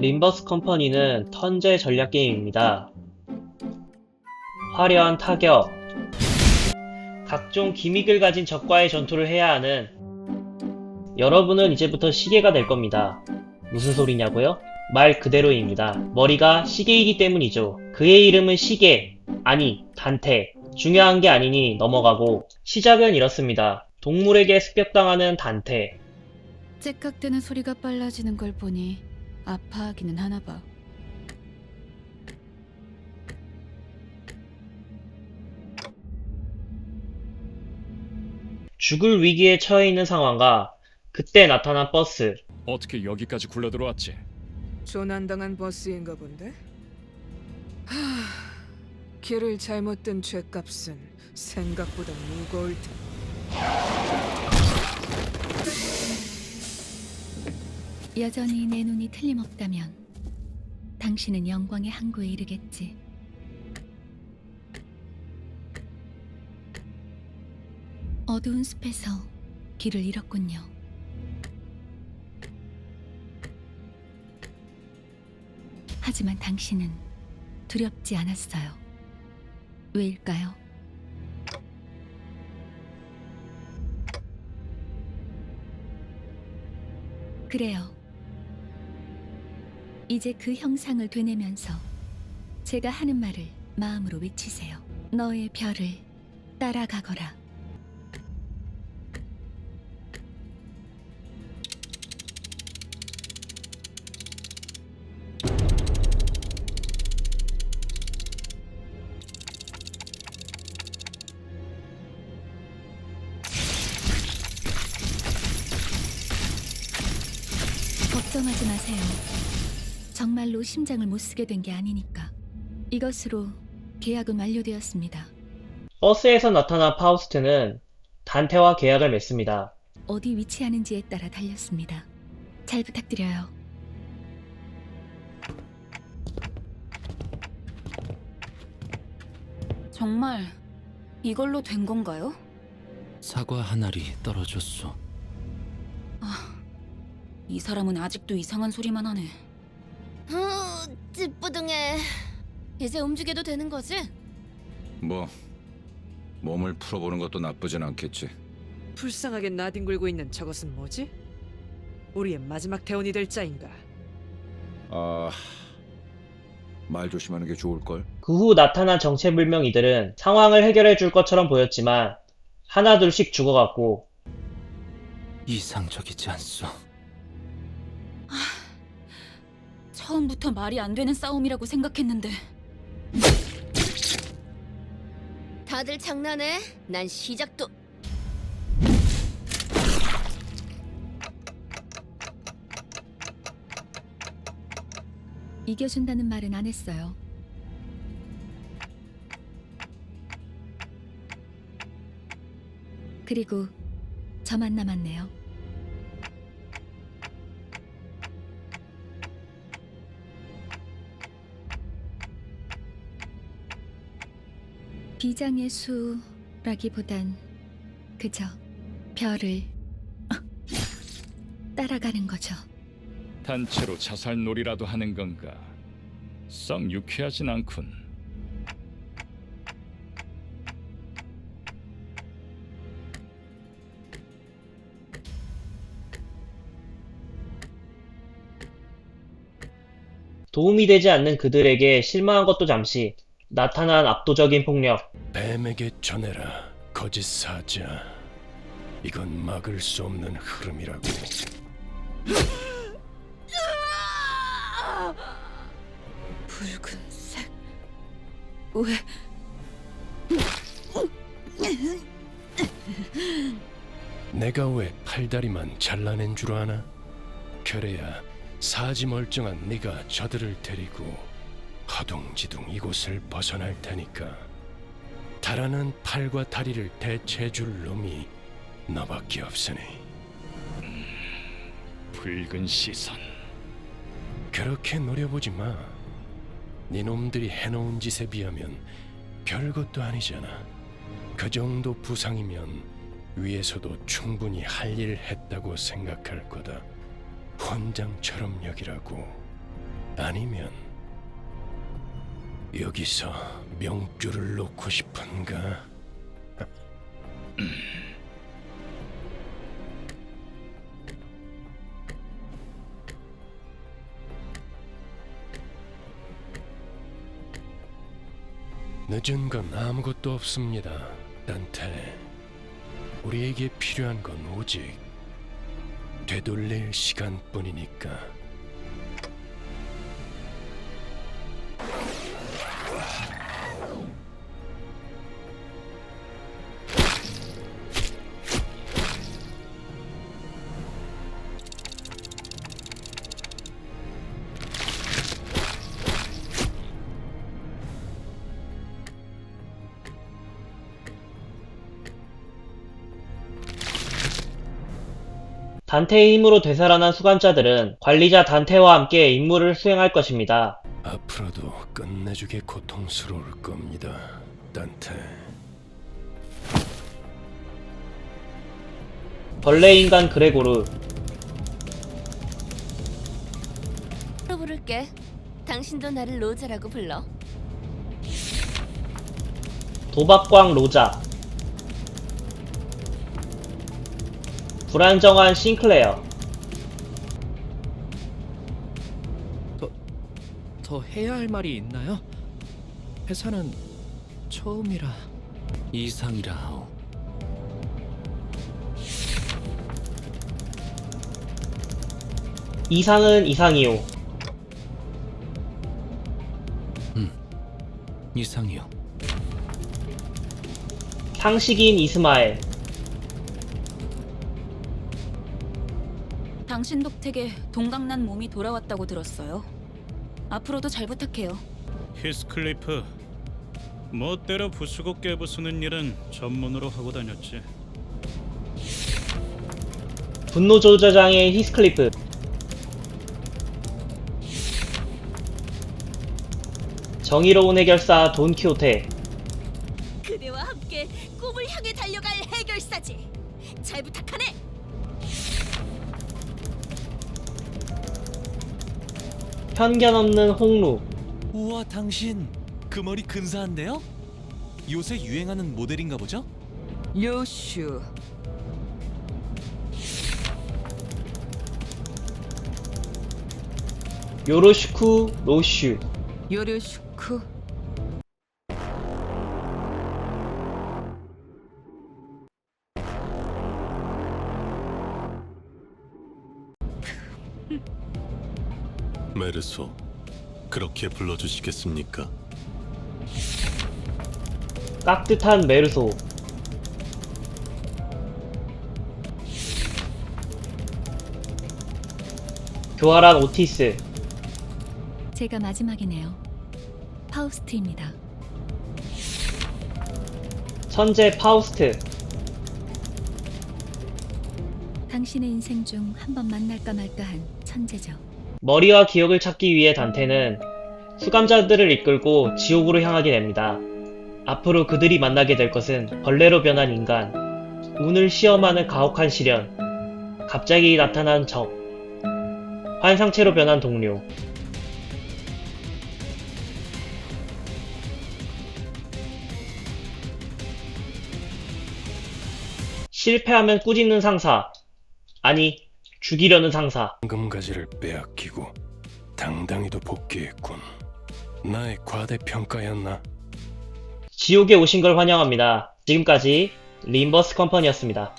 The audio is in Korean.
림버스 컴퍼니는 턴제 전략 게임입니다. 화려한 타격, 각종 기믹을 가진 적과의 전투를 해야 하는 여러분은 이제부터 시계가 될 겁니다. 무슨 소리냐고요? 말 그대로입니다. 머리가 시계이기 때문이죠. 그의 이름은 시계, 아니, 단테. 중요한 게 아니니 넘어가고, 시작은 이렇습니다. 동물에게 습격당하는 단테. 째깍대는 소리가 빨라지는 걸 보니 아파하기는 하나 봐. 죽을 위기에 처해 있는 상황과 그때 나타난 버스. 어떻게 여기까지 굴러 들어왔지? 조난당한 버스인가 본데? 하... 길을 잘못 든 죄값은 생각보다 무거울 텐데. 여전히 내 눈이 틀림없다면 당신은 영광의 항구에 이르겠지. 어두운 숲에서 길을 잃었군요. 하지만 당신은 두렵지 않았어요. 왜일까요? 그래요. 이제 그 형상을 되뇌면서 제가 하는 말을 마음으로 외치세요. 너의 별을 따라가거라. 걱정하지 마세요. 정말로 심장을 못 쓰게 된 게 아니니까. 이것으로 계약은 완료되었습니다. 버스에서 나타난 파우스트는 단테와 계약을 맺습니다. 어디 위치하는지에 따라 달렸습니다. 잘 부탁드려요. 정말 이걸로 된 건가요? 사과 한 알이 떨어졌소. 이 사람은 아직도 이상한 소리만 하네. 어, 찌뿌둥해. 이제 움직여도 되는 거지? 뭐 몸을 풀어보는 것도 나쁘진 않겠지. 불쌍하게 나뒹굴고 있는 저것은 뭐지? 우리의 마지막 대원이 될 자인가? 아, 말 조심하는 게 좋을 걸. 그 후 나타난 정체불명 이들은 상황을 해결해 줄 것처럼 보였지만 하나둘씩 죽어갔고 이상적이지 않소. 처음부터 말이 안 되는 싸움이라고 생각했는데 다들 장난해? 난 시작도 이겨준다는 말은 안 했어요. 그리고 저만 남았네요. 비장의 수라기보단 그저 별을 따라가는 거죠. 단체로 자살놀이라도 하는 건가? 썩 유쾌하진 않군. 도움이 되지 않는 그들에게 실망한 것도 잠시 나타난 압도적인 폭력. 뱀에게 전해라 거짓 사자 이건 막을 수 없는 흐름이라고 붉은색 왜 내가 왜 팔다리만 잘라낸 줄 아나? 그래야 사지 멀쩡한 네가 저들을 데리고 허둥지둥 이곳을 벗어날 테니까 달아난 팔과 다리를 대체해 줄 놈이 너밖에 없으니 붉은 시선. 그렇게 노려보지 마. 네 놈들이 해놓은 짓에 비하면 별것도 아니잖아. 그 정도 부상이면 위에서도 충분히 할 일 했다고 생각할 거다. 혼장처럼 여기라고 아니면 여기서 명줄을 놓고 싶은가? 늦은 건 아무것도 없습니다, 단테. 우리에게 필요한 건 오직 되돌릴 시간뿐이니까. 단테의 힘으로 되살아난 수감자들은 관리자 단테와 함께 임무를 수행할 것입니다. 앞으로도 끝내주게 고통스러울 겁니다, 단테. 벌레 인간 그레고르, 로 부를게. 당신도 나를 로자라고 불러. 도박광 로자, 불안정한 싱클레어, 더 해야 할 말이 있나요? 회사는 처음이라 이상이라 하오. 이상은 이상이요. 이상이요. 상식인 이스마엘, 당신 덕택에 동강난 몸이 돌아왔다고 들었어요. 앞으로도 잘 부탁해요. 히스클리프 멋대로 부수고 깨부수는 일은 전문으로 하고 다녔지 분노 조저장의 히스클리프, 정의로운 해결사 돈키호테, 그대와 함께 꿈을 향해 달려갈 해결사지. 잘 부탁하네. 편견 없는 홍루, 우와 당신 그 머리 근사한데요? 요새 유행하는 모델인가 보죠? 요슈. 요로슈쿠 로슈, 요르슈크. 메르소, 그렇게 불러주시겠습니까? 깍듯한 메르소, 교활한 오티스, 제가 마지막이네요. 파우스트입니다. 천재 파우스트, 당신의 인생 중 한 번 만날까 말까한 천재죠. 머리와 기억을 찾기 위해 단테는 수감자들을 이끌고 지옥으로 향하게 됩니다. 앞으로 그들이 만나게 될 것은 벌레로 변한 인간, 운을 시험하는 가혹한 시련, 갑자기 나타난 적, 환상체로 변한 동료. 실패하면 꾸짖는 상사, 아니, 죽이려는 상사. 황금가지를 빼앗기고 당당히도 복귀했군. 나의 과대평가였나? 지옥에 오신 걸 환영합니다. 지금까지 림버스 컴퍼니였습니다.